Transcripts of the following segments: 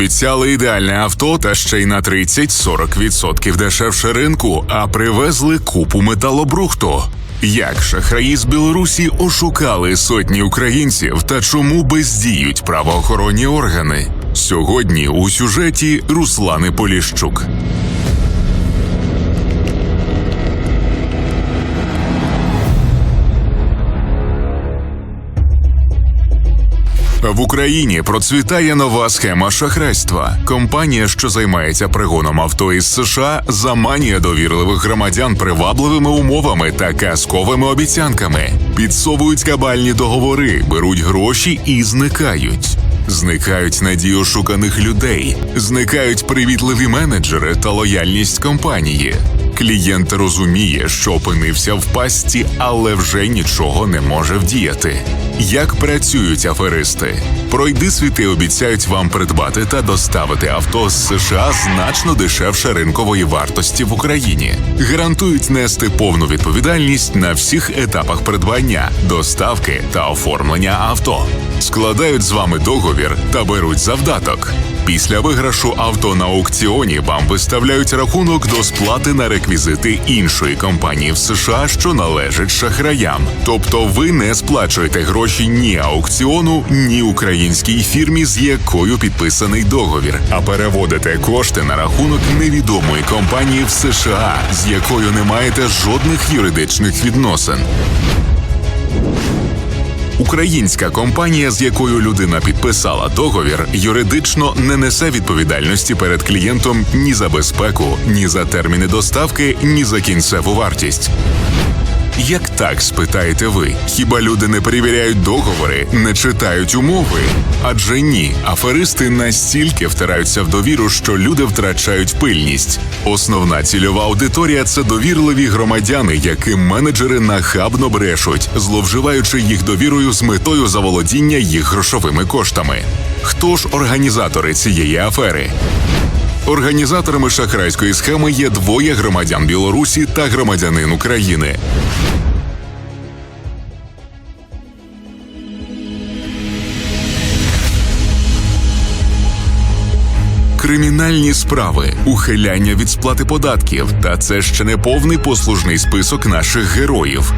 Обіцяли ідеальне авто та ще й на 30-40% дешевше ринку, а привезли купу металобрухту. Як шахраї з Білорусі ошукали сотні українців та чому бездіють правоохоронні органи? Сьогодні у сюжеті Руслани Поліщук. В Україні процвітає нова схема шахрайства. Компанія, що займається пригоном авто із США, заманює довірливих громадян привабливими умовами та казковими обіцянками, підсовують кабальні договори, беруть гроші і зникають. Зникають надії ошуканих людей, зникають привітливі менеджери та лояльність компанії. Клієнт розуміє, що опинився в пастці, але вже нічого не може вдіяти. Як працюють аферисти? Пройди світи обіцяють вам придбати та доставити авто з США значно дешевше ринкової вартості в Україні. Гарантують нести повну відповідальність на всіх етапах придбання, доставки та оформлення авто. Складають з вами договір та беруть завдаток. Після виграшу авто на аукціоні вам виставляють рахунок до сплати на реквізити іншої компанії в США, що належить шахраям. Тобто ви не сплачуєте гроші ні аукціону, ні українській фірмі, з якою підписаний договір, а переводите кошти на рахунок невідомої компанії в США, з якою не маєте жодних юридичних відносин. Українська компанія, з якою людина підписала договір, юридично не несе відповідальності перед клієнтом ні за безпеку, ні за терміни доставки, ні за кінцеву вартість. Як так спитаєте ви? Хіба люди не перевіряють договори, не читають умови? Адже ні, аферисти настільки втираються в довіру, що люди втрачають пильність. Основна цільова аудиторія це довірливі громадяни, яким менеджери нахабно брешуть, зловживаючи їх довірою з метою заволодіння їх грошовими коштами. Хто ж організатори цієї афери? Організаторами шахрайської схеми є двоє громадян Білорусі та громадянин України. Кримінальні справи, ухиляння від сплати податків, та це ще не повний послужний список наших героїв.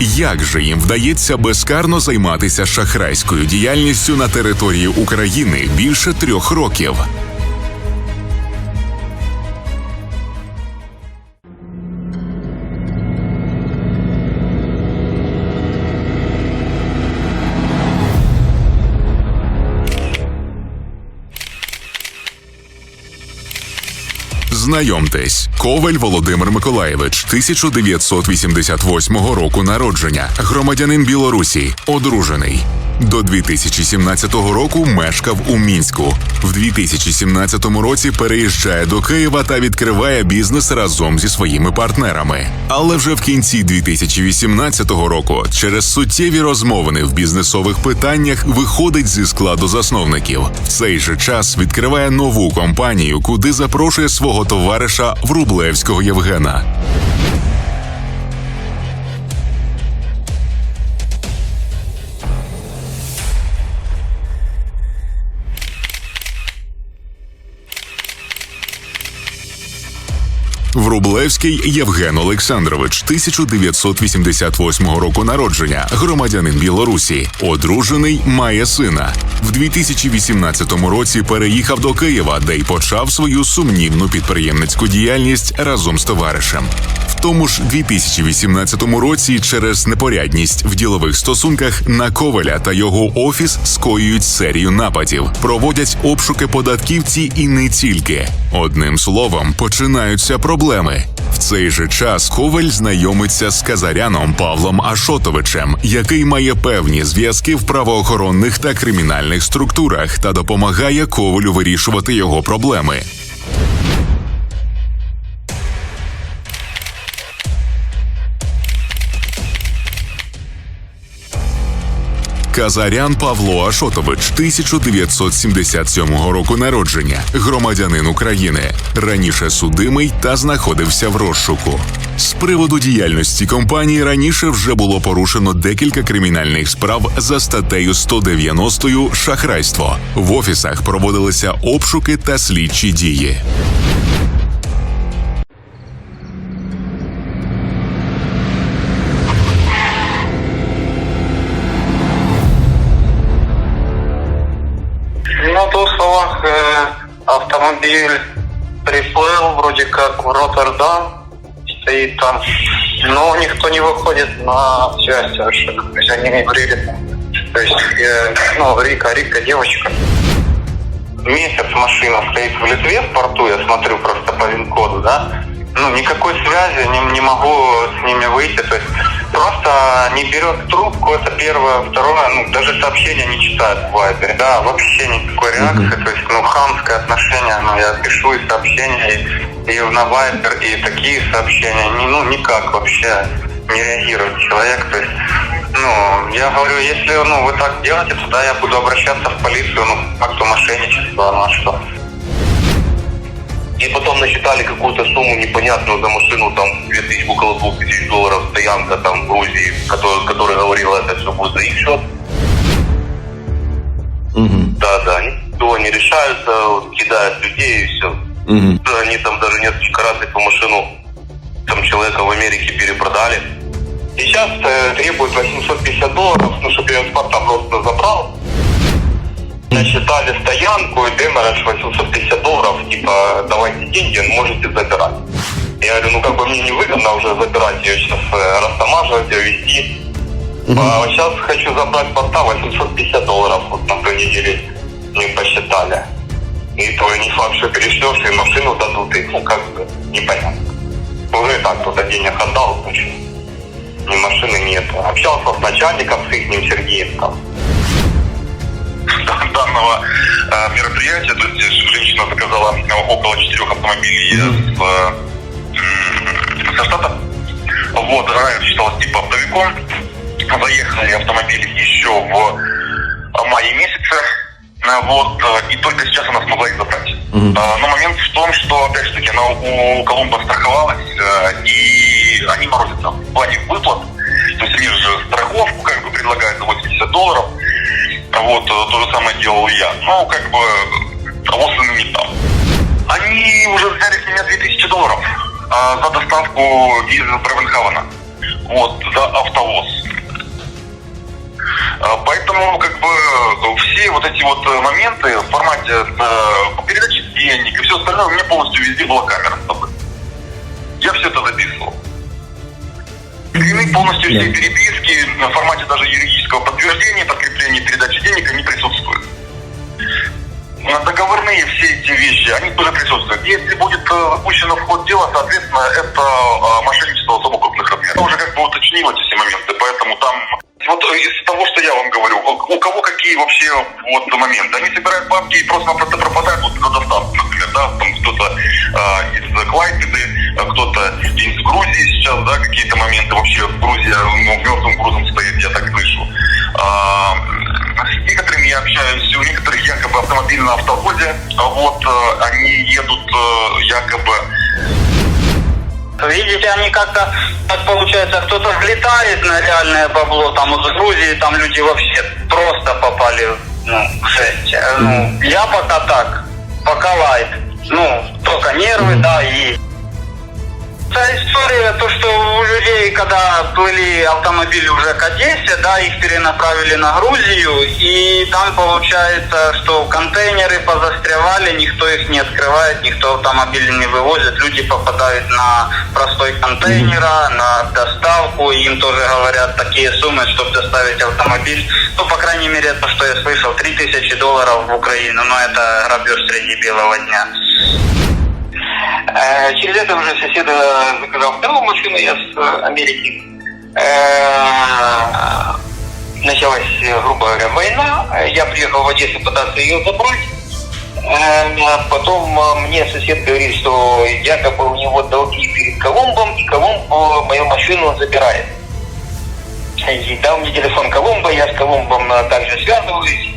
Як же їм вдається безкарно займатися шахрайською діяльністю на території України більше трьох років? Знайомтесь, Коваль Володимир Миколаєвич, 1988 року народження, громадянин Білорусі, одружений. До 2017 року мешкав у мінську. В 2017 році переїжджає до Києва та відкриває бізнес разом зі своїми партнерами. Але вже в кінці 2018 року, через суттєві розмовини в бізнесових питаннях, виходить зі складу засновників. В цей же час відкриває нову компанію, куди запрошує свого товариша Врублевського Євгена. Врублевський Євген Олександрович, 1988 року народження, громадянин Білорусі, одружений, має сина. В 2018 році переїхав до Києва, де й почав свою сумнівну підприємницьку діяльність разом з товаришем. Тому ж 2018 році через непорядність в ділових стосунках на Коваля та його офіс скоюють серію нападів, проводять обшуки податківці і не тільки. Одним словом, починаються проблеми. В цей же час Коваль знайомиться з казаряном Павлом Ашотовичем, який має певні зв'язки в правоохоронних та кримінальних структурах та допомагає Ковалю вирішувати його проблеми. Казарян Павло Ашотович, 1977 року народження, громадянин України, раніше судимий та знаходився в розшуку. З приводу діяльності компанії раніше вже було порушено декілька кримінальних справ за статтею 190 шахрайство. В офісах проводилися обшуки та слідчі дії. Словах, э, автомобиль приплыл вроде как в Роттердам, стоит там, но никто не выходит на связь совершенно. То есть они не говорили, то есть, э, ну, Рика, Рика, девочка. Месяц машина стоит в Литве в порту, я смотрю просто по вин-коду, да, ну, никакой связи, не, не могу с ними выйти, то есть просто не берет трубку, это первое, второе, ну, даже сообщения не читает в Вайбере, да, вообще никакой реакции, то есть, ну, хамское отношение, ну, я пишу и сообщения, и, и на Вайбер, и такие сообщения, не, ну, никак вообще не реагирует человек, то есть, ну, я говорю, если, ну, вы так делаете, тогда я буду обращаться в полицию, ну, по факту мошенничества, ну, а что? И потом насчитали какую-то сумму непонятную за машину, там, 2000, около 2000 долларов, стоянка там в Грузии, который, который говорил, это все будет за их счет. Да, да, никто не решается, вот, кидают людей и все. Они там даже несколько раз эту машину там человека в Америке перепродали. Сейчас э, требуют 850 долларов, ну, чтобы я с просто Насчитали стоянку, и демераж 850 долларов, типа, давайте деньги, можете забирать. Я говорю, ну, как бы мне невыгодно уже забирать ее сейчас, э, растамаживать ее, везти. А сейчас хочу забрать с порта 850 долларов, вот на той неделе не посчитали. И то не факт, что перешлешь, и машину дадут, и, ну, как бы, непонятно. Уже и так туда денег отдал, значит ни машины нет. Общался с начальником, с их Сергеем там. Данного э, мероприятия, то есть женщина заказала э, около четырех автомобилей с, э, со штата. Вот, ранее считалась типа оптовиком. Заехали автомобили еще в э, мае месяце. Э, Вот, э, и только сейчас она смогла их забрать. Э, Но момент в том, что, опять же таки, она у Колумба страховалась, э, и они морозятся в плане выплат. То есть они же страховку как бы предлагают за 80 долларов. Вот, э, то же самое делал я. Ну, как бы, родственный не там. Они уже взяли с меня 2000 долларов а, за доставку из Бревенхавена. Вот, за автовоз. А, Поэтому, как бы, все вот эти вот э, моменты в формате э, передачи денег и все остальное, у меня полностью везде была камера с собой. Я все это записывал. Скрины полностью все переписки на формате даже юридического подтверждения, подкрепления передачи денег, они присутствуют. На договорные все эти вещи, они тоже присутствуют. Если будет э, запущено в ход дела, соответственно, это э, мошенничество особо крупных размеров. Я уже как бы уточнил эти все моменты, поэтому там... Вот э, из того, что я вам говорю, у у кого какие вообще вот моменты? Они собирают бабки и просто-напросто пропадают вот за доставку, например, да, там кто-то э, из Клайпеды, э, кто-то из Грузии сейчас, да, какие-то моменты вообще Грузия ну, мертвым грузом стоит, я так слышу. А, с некоторыми я общаюсь, у некоторых якобы автомобиль на автовозе, а вот э, они едут э, якобы Видите, они как-то, так получается, кто-то взлетает на реальное бабло, там из Грузии, там люди вообще просто попали ну, в жесть. Э, Ну, я пока так, пока лайт. Ну, только нервы, да, и... Та история, то, что у людей, когда плыли автомобили уже к Одессе, да, их перенаправили на Грузию, и там получается, что контейнеры позастревали, никто их не открывает, никто автомобили не вывозит, люди попадают на простой контейнера, на доставку, и им тоже говорят такие суммы, чтобы доставить автомобиль. Ну, по крайней мере, то, что я слышал, 3000 долларов в Украину, но это грабеж среди белого дня. Э, Через это уже соседа заказал вторую машину, я с э, Америки. Э, Началась, грубо говоря, война. Я приехал в Одессу пытаться ее забрать. Э, Потом мне сосед говорит, что якобы у него долги перед Колумбом, и Колумб мою машину забирает. И дал мне телефон Колумба, я с Колумбом также связываюсь,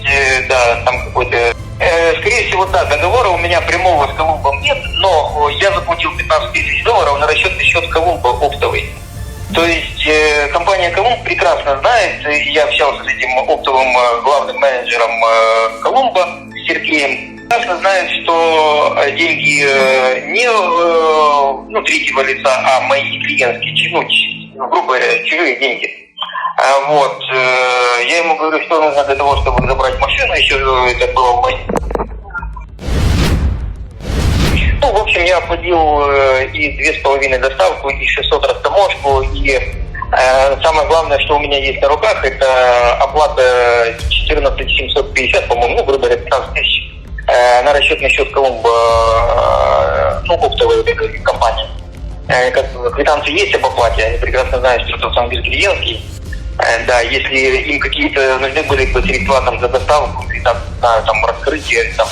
да, там какой-то Скорее всего, да, договора у меня прямого с Колумбом нет, но э, я заплатил 15 тысяч долларов на расчетный счет Колумба оптовый. То есть э, компания Колумб прекрасно знает, я общался с этим оптовым э, главным менеджером э, Колумба Сергеем, прекрасно знает, что э, деньги э, не э, ну, третьего лица, а мои клиентские, ну, грубо говоря, чужие деньги. А Вот. э, Я ему говорю, что нужно для того, чтобы забрать машину, еще э, это было в. Ну, в общем, я оплатил э, и две с половиной доставку, и 600 растаможку, и э, самое главное, что у меня есть на руках, это оплата 14 750, по-моему, ну, грубо говоря, 15 тысяч э, на расчетный счет Колумба, э, ну, оптовой вот этой компании. Э, Как квитанции есть об оплате, они прекрасно знают, что это автомобиль клиентский. Э, Да, если им какие-то нужны были бы средства там, за доставку, или там, знаю, там раскрытие там,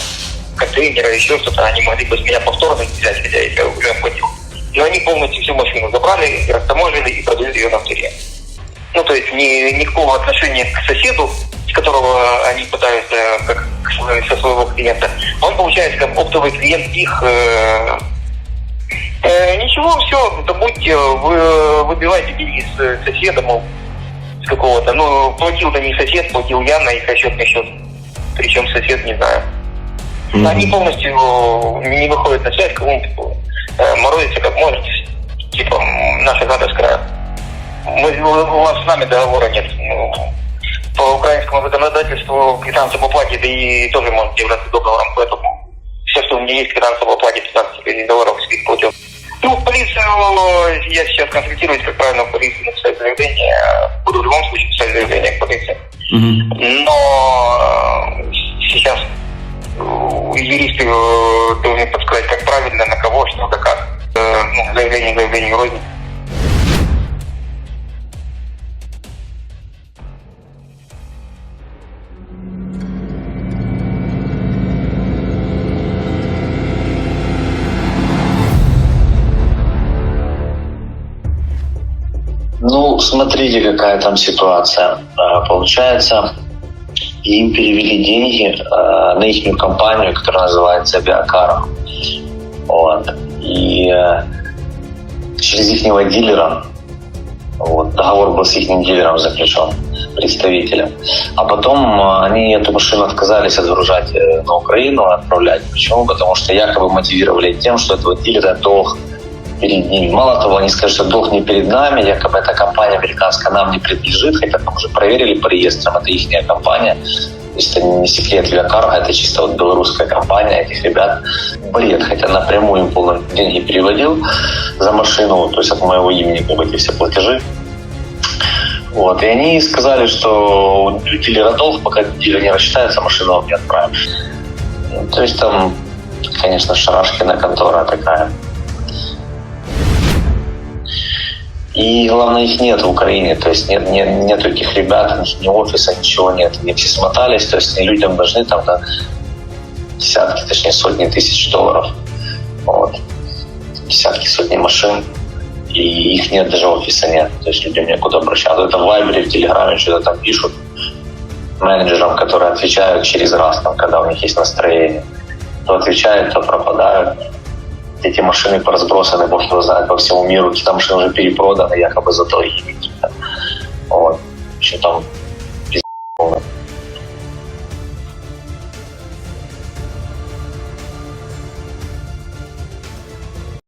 контейнера, еще что-то, они могли бы с меня повторно взять, хотя я уже оплатил. Но они полностью всю машину забрали, растаможили и продают ее на авторе. Ну, то есть ни, никакого отношения к соседу, с которого они пытаются как со своего клиента. Он получается как оптовый клиент их э, Э, ничего, все, забудьте, вы выбивайте деньги с соседа, мол, с какого-то. Ну, платил-то не сосед, платил я на их расчетный счет. Причем сосед, не знаю. Они полностью не выходят на связь, кому-то э, морозится как может. Типа, наша хата с края. Мы, у вас с нами договора нет. Ну, по украинскому законодательству квитанция об оплате, да и тоже может являться договором, поэтому все, что у меня есть, квитанция об оплате 15 тысяч долларов спит платеж. Ну, полицию я сейчас консультируюсь, как правильно в полицию написать заявление. Буду в любом случае писать заявление в полицию. Но э, сейчас э, юристы э, должны подсказать, как правильно, на кого, что, да как. Ну, заявление, заявление вроде. Ну, смотрите, какая там ситуация. А, Получается, им перевели деньги а, на их компанию, которая называется Авиакар. Вот. И э, через их дилера, вот, договор был с их дилером заключен, представителем. А потом они эту машину отказались отгружать э, на Украину, отправлять. Почему? Потому что якобы мотивировали тем, что этого дилера долг перед ними. Мало того, они сказали, что долг не перед нами, якобы эта компания американская нам не принадлежит, хотя там уже проверили по реестрам, это их компания. То есть это не секрет Виакарго, это чисто вот белорусская компания этих ребят. Бред, хотя напрямую им полно деньги переводил за машину, то есть от моего имени как эти все платежи. Вот, и они сказали, что у дилера долг, пока дилер не рассчитается, машину вам не отправим. Ну, То есть там, конечно, шарашкина контора такая. И главное, их нет в Украине, то есть нет, нет, нет этих ребят, ни офиса, ничего нет. Они все смотались, то есть людям должны там на десятки, точнее сотни тысяч долларов. Вот. Десятки, сотни машин. И их нет, даже офиса нет. То есть людям некуда обращаться. Это в Вайбере, в Телеграме что-то там пишут менеджерам, которые отвечают через раз, там, когда у них есть настроение. То отвечают, то пропадают эти машины поразбросаны, бог его знает, по всему миру. Какие-то машины уже перепроданы, якобы за долги какие-то. Вот. Еще там